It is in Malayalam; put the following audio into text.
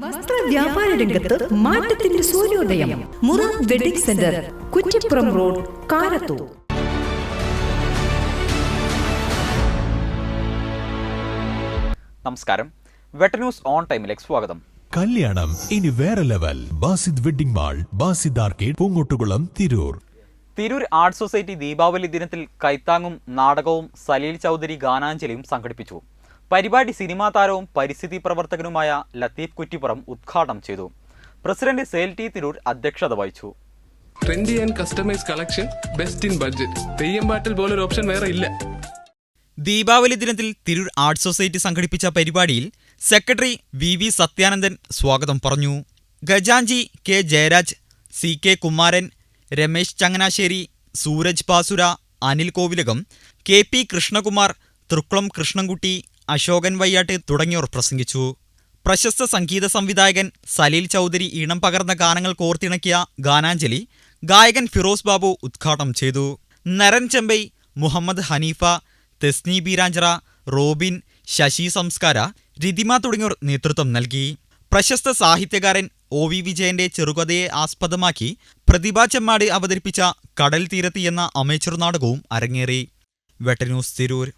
വസ്ത്ര വ്യാപാര രംഗത്ത് മാറ്റത്തിന്റെ സൂര്യോദയം. മുറ wedding centre Kuttippuram road Karathur. നമസ്കാരം. വെട്ട ന്യൂസ് ഓൺ ടൈമിലേക്ക് സ്വാഗതം. കല്യാണം ഇനി വേറെ level. Basid wedding mall Basid arcade Poongottukulam Tirur. Tirur art society Deepavali ദിനത്തിൽ കൈത്താങ്ങും നാടകവും സലീൽ ചൗധരി ഗാനാഞ്ജലിയും സംഘടിപ്പിച്ചു. പരിപാടി സിനിമാ താരവും പരിസ്ഥിതി പ്രവർത്തകനുമായ ലത്തീഫ് കുറ്റിപ്പുറം ഉദ്ഘാടനം ചെയ്തു. പ്രസിഡന്റ് സേൽ ടി തിരൂർ അധ്യക്ഷത വഹിച്ചു. Trendy and customise collection best in budget Theyyam പാട്ടിൽ പോലൊരു ഓപ്ഷൻ വേറെ ഇല്ല. ദീപാവലി ദിനത്തിൽ തിരൂർ ആർട്സ് സൊസൈറ്റി സംഘടിപ്പിച്ച പരിപാടിയിൽ സെക്രട്ടറി വി വി സത്യാനന്ദൻ സ്വാഗതം പറഞ്ഞു. ഗജാഞ്ചി K Jayaraj C K Kumaran Ramesh Changanassery Sooraj പാസുര Anil Kovilakam K P Krishnakumar Thrikkulam Krishnankutty Ashokan Vayyattu തുടങ്ങിയവർ പ്രസംഗിച്ചു. പ്രശസ്ത സംഗീത സംവിധായകൻ സലീൽ ചൗധരി ഈണം പകർന്ന ഗാനങ്ങൾ കോർത്തിണക്കിയ ഗാനാഞ്ജലി ഗായകൻ ഫിറോസ് ബാബു ഉദ്ഘാടനം ചെയ്തു. നരൻ ചെമ്പൈ മുഹമ്മദ് ഹനീഫ തെസ്നി ബീരാഞ്ചറ റോബിൻ ശശി സംസ്കാര രിതിമ തുടങ്ങിയവർ നേതൃത്വം നൽകി. പ്രശസ്ത സാഹിത്യകാരൻ ഒ വി വിജയന്റെ ചെറുകഥയെ ആസ്പദമാക്കി പ്രതിഭാ ചെമ്മാട് അവതരിപ്പിച്ച കടൽ തീരത്തി എന്ന അമേച്ചർ നാടകവും അരങ്ങേറി. വെട്ടന്യൂസ് തിരൂർ.